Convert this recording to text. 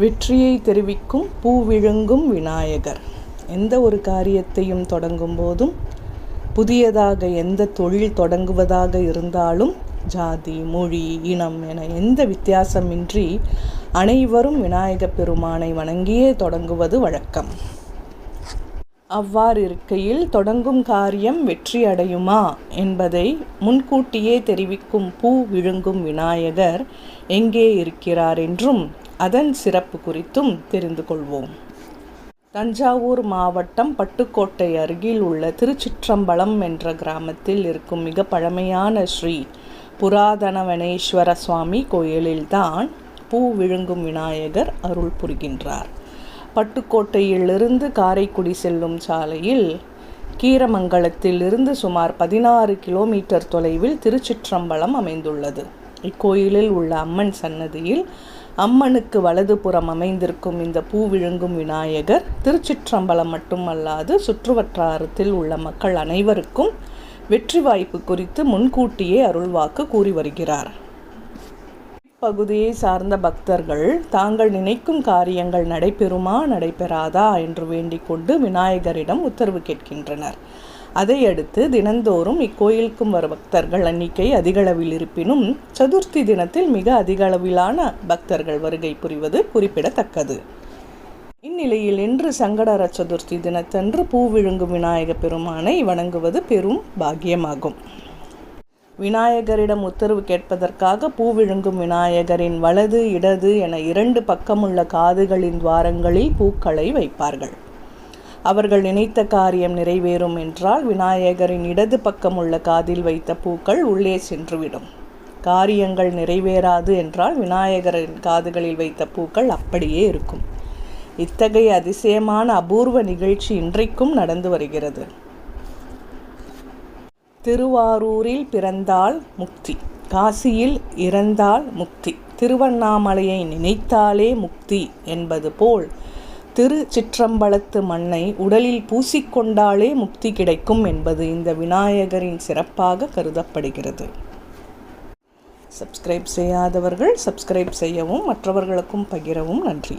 வெற்றியை தெரிவிக்கும் பூவிழுங்கும் விநாயகர். எந்த ஒரு காரியத்தையும் தொடங்கும் போதும் புதியதாக எந்த தொழில் தொடங்குவதாக இருந்தாலும் ஜாதி மொழி இனம் என எந்த வித்தியாசமின்றி அனைவரும் விநாயகப் பெருமானை வணங்கியே தொடங்குவது வழக்கம். அவ்வாறிருக்கையில் தொடங்கும் காரியம் வெற்றி அடையுமா என்பதை முன்கூட்டியே தெரிவிக்கும் பூ விழுங்கும் விநாயகர் எங்கே இருக்கிறார் என்றும் அதன் சிறப்பு குறித்தும் தெரிந்து கொள்வோம். தஞ்சாவூர் மாவட்டம் பட்டுக்கோட்டை அருகில் உள்ள திருச்சிற்றம்பலம் என்ற கிராமத்தில் இருக்கும் மிக பழமையான ஸ்ரீ புராதனவனேஸ்வர சுவாமி கோயிலில்தான் பூ விழுங்கும் விநாயகர் அருள் புரிகின்றார். பட்டுக்கோட்டையிலிருந்து காரைக்குடி செல்லும் சாலையில் கீரமங்கலத்திலிருந்து சுமார் பதினாறு கிலோமீட்டர் தொலைவில் திருச்சிற்றம்பலம் அமைந்துள்ளது. இக்கோயிலில் உள்ள அம்மன் சன்னதியில் அம்மனுக்கு வலதுபுறம் அமைந்திருக்கும் இந்த பூ விழுங்கும் விநாயகர் திருச்சிற்றம்பலம் மட்டுமல்லாது சுற்றுவட்டாரத்தில் உள்ள மக்கள் அனைவருக்கும் வெற்றி வாய்ப்பு குறித்து முன்கூட்டியே அருள்வாக்கு கூறி வருகிறார். பகுதியை சார்ந்த பக்தர்கள் தாங்கள் நினைக்கும் காரியங்கள் நடைபெறுமா நடைபெறாதா? என்று வேண்டிக் கொண்டு விநாயகரிடம் உத்தரவு கேட்கின்றனர். அதையடுத்து தினந்தோறும் இக்கோயிலுக்கும் வரும் பக்தர்கள் எண்ணிக்கை அதிகளவில் இருப்பினும் சதுர்த்தி தினத்தில் மிக அதிகளவிலான பக்தர்கள் வருகை புரிவது குறிப்பிடத்தக்கது. இந்நிலையில் இன்று சங்கடர சதுர்த்தி தினத்தன்று பூ விழுங்கும் விநாயக பெருமானை வணங்குவது பெரும் பாக்கியமாகும். விநாயகரிடம் உத்தரவு கேட்பதற்காக பூ விழுங்கும் விநாயகரின் வலது இடது என இரண்டு பக்கமுள்ள காதுகளின் துவாரங்களில் பூக்களை வைப்பார்கள். அவர்கள் நினைத்த காரியம் நிறைவேறும் என்றால் விநாயகரின் இடது பக்கம் உள்ள காதில் வைத்த பூக்கள் உள்ளே சென்றுவிடும். காரியங்கள் நிறைவேறாது என்றால் விநாயகரின் காதுகளில் வைத்த பூக்கள் அப்படியே இருக்கும். இத்தகைய அதிசயமான அபூர்வ நிகழ்ச்சி இன்றைக்கும் நடந்து வருகிறது. திருவாரூரில் பிறந்தால் முக்தி. காசியில் இறந்தால் முக்தி. திருவண்ணாமலையை நினைத்தாலே முக்தி என்பது போல் திரு சிற்றம்பலத்து மண்ணை உடலில் பூசிக்கொண்டாலே முக்தி கிடைக்கும் என்பது இந்த விநாயகரின் சிறப்பாக கருதப்படுகிறது. சப்ஸ்கிரைப் செய்யாதவர்கள் சப்ஸ்கிரைப் செய்யவும் மற்றவர்களுக்கும் பகிரவும் நன்றி.